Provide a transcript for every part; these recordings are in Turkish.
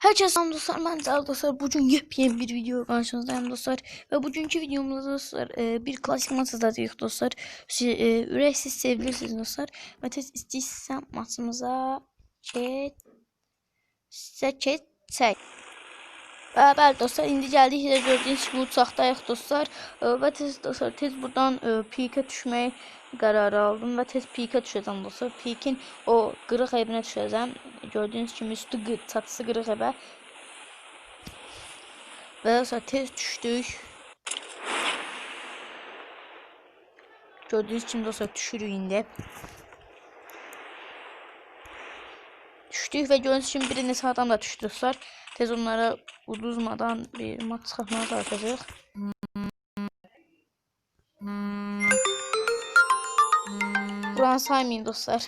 Herkese selam dostlar ben Zal dostlar. Bugün yepyeni bir video karşınızdayım dostlar. Ve bugünkü videomuzda dostlar e, bir klasik maç izleyeceğiz dostlar. Siz, e, üreksiz sevirsiniz dostlar. Ve tez istəyirsən maçımıza keçsək və bəli dostlar indi gəldik sizə gördüyünüz kimi uçaqdayıq dostlar. E, və tez dostlar tez buradan e, pike düşmək qərarı aldım. Və tez pike düşəcəm dostlar. Pikin o qırıq evinə düşəcəm gördüyünüz kimi üstü qı çatısı qırıq evə və dostlar tez düşdük gördüyünüz kimi dostlar düşürük indi düşdük və gördüyünüz kimi bir neçə adam da düşdü dostlar. Tez onlara uduzmadan bir maç çıxartmağa çalışacağıq Buranı saymayın dostlar.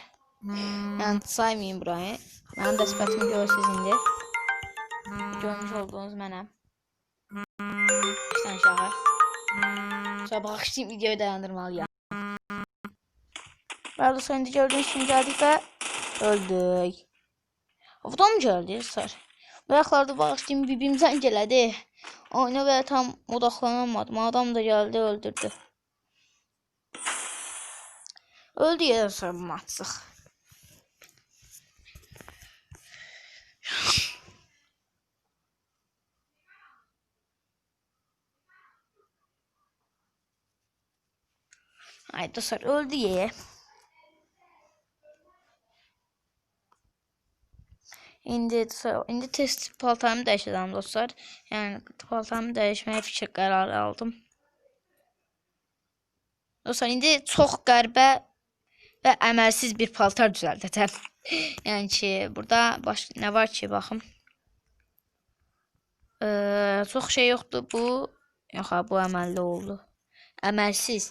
Yani saymayın burayı. Ben de sıfatımı görürsünüz indi. Görmüş olduğunuz mənəm. İşte aşağı. Sonra bağışlayayım videoyu dayandırmalıyım. Ben dostlar indi gördüğünüz kimi geldik ve öldük. Buradan mı geldi dostlar? Ayaklarda bağışlayayım bibim zəng elədi. Oyuna ve tam odaklanamadım. Adam da geldi öldürdü. Öldü ya sonra maçıq. Ay dostlar öldü ya. İndi indi test paltarımı dəyişəcəm dostlar. Yəni paltarımı dəyişməyə fikir qərarı aldım. Dostlar indi çox qəribə və əməlsiz bir paltar düzəldəcəm. yəni ki, burada baş nə var ki, baxım. Ee, çox şey yoxdur bu. Yox, ha, bu əməlli oldu. Əməlsiz.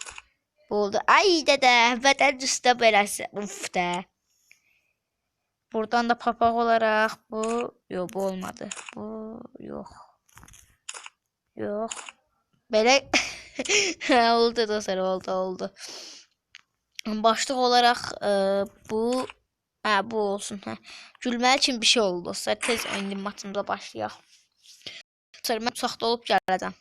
Bu oldu. Ay dədə, vətən üstə beləsi. Uf də. Buradan da papaq olaraq bu, yox, bu olmadı. Bu yox. Yox. Belə oldu dostlar, oldu, oldu. Başlıq olaraq e, bu hə bu olsun. Hə. Gülməli kimi bir şey oldu dostlar. Tez indi maçımıza başlayaq. Sonra mən uçaqda olub gələcəm.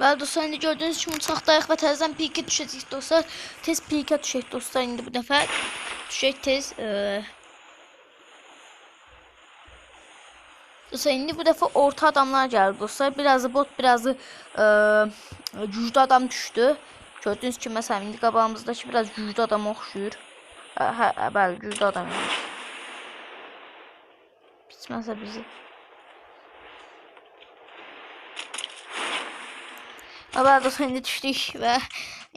Bəli dostlar, indi gördüyünüz kimi uçaqdayıq və təzədən pike düşəcəyik dostlar. Tez pike düşək dostlar indi bu dəfə. Düşək tez. E, Dostlar indi bu dəfə orta adamlar gəldi dostlar. Birazı bot, birazı e, güclü adam düşdü. Gördüyünüz kimi məsələn indi qabağımızdakı biraz güclü adama oxşuyur. Hə, hə, bəli, güclü adam. Bitməsə bizi. Ha, bəli dostlar indi düşdük və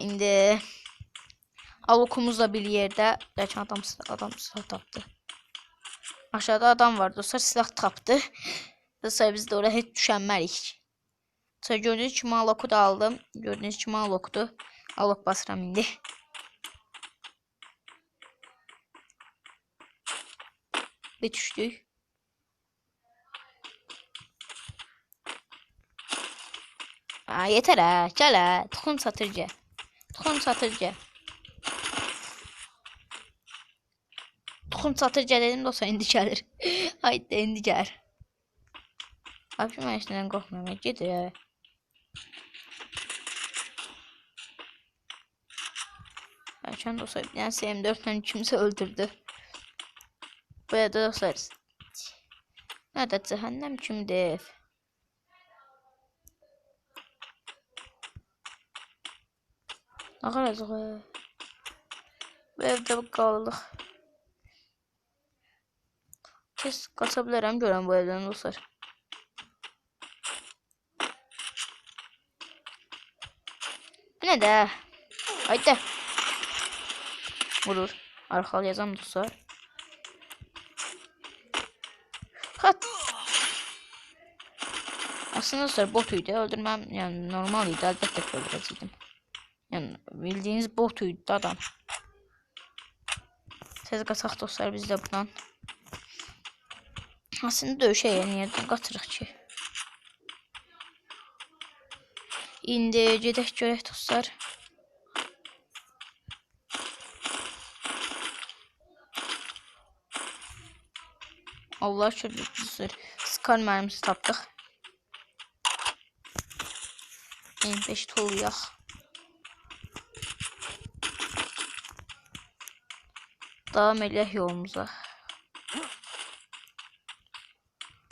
indi Alokumuz da bir yerdə. Bəlkə adam adam silah tapdı. Aşağıda adam var dostlar silah tapdı. Dostlar biz de oraya hiç düşenmelik. Sonra gördüğünüz kimi aloku da aldım. Gördüğünüz kimi aloktu. Alok basıram indi. Bir düşdük. Aa, yeter ha. Gel ha. Toxum satırca. Toxum satırca. Toxum satırca dedim dostlar indi gəlir. Haydi indi gəlir. Abi mən işdən qorxmuram. Gedir. Erken dostlar bir tane SM4'ten kimse öldürdü. Böyle de dostlar. Nerede cehennem kimdi? Ne kadar zor. Bu evde kaldık. Kes kaçabilirim görən bu evdən dostlar. Ne de? Haydi. Vurur. Arkalayacağım dostlar. Hat. Aslında dostlar botuydu. Öldürmem yani normaliydi. Elbette ki öldürəcəkdim. Yani bildiğiniz botuydu adam. Tez qaçaq dostlar biz də buradan. Aslında döyüşə yeni yerdən qatırıq ki. İndi gedək görək dostlar. Allah şükür. Skar mermisi tapdıq. M5 toluyaq. Davam eləyək yolumuza.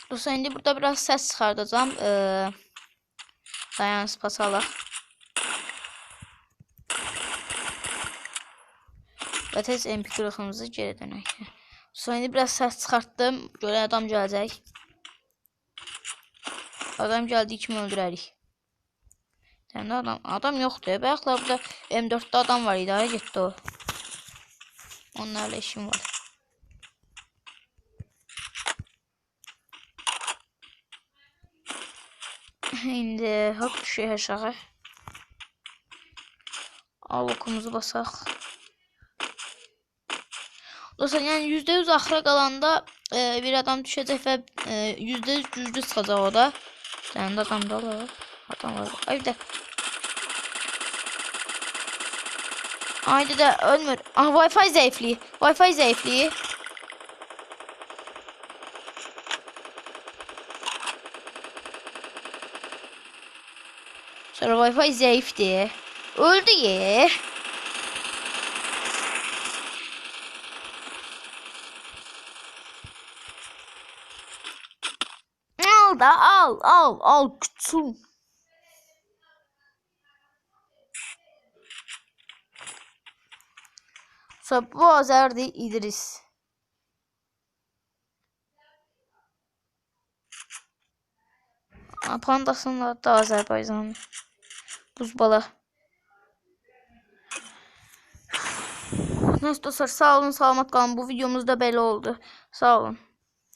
Dostlar indi burada biraz ses çıxardacağım. Ee, dayan spas alaq. Və tez MP qırıqımızı geri dönək. Sonra indi biraz ses çıxartdım. Görə adam gələcək. Adam gəldiyi kimi öldürərik. Səndə adam adam yoxdur. Bayaqlar burada M4-də adam var idi. Hara getdi o? Onlarla işim var. İndi hop düşüyor aşağı. Al okumuzu basaq. Dostlar yəni %100 axıra qalanda e, bir adam düşəcək və e, %100 güclü çıxacaq o da. Səndə adam da var. Adam var. Ay bir də. Ayda da ölmür. Ah Wi-Fi zəifliyi. Wi-Fi zəifliyi. Sonra Wi-Fi zəifdir. Öldü ye. Al da al al al küçüm. Bu Azerdi İdris. Pandasının adı da Azerbaycan. Buzbala. Neyse dostlar sağ olun salamat kalın. Bu videomuz da oldu. Sağ olun.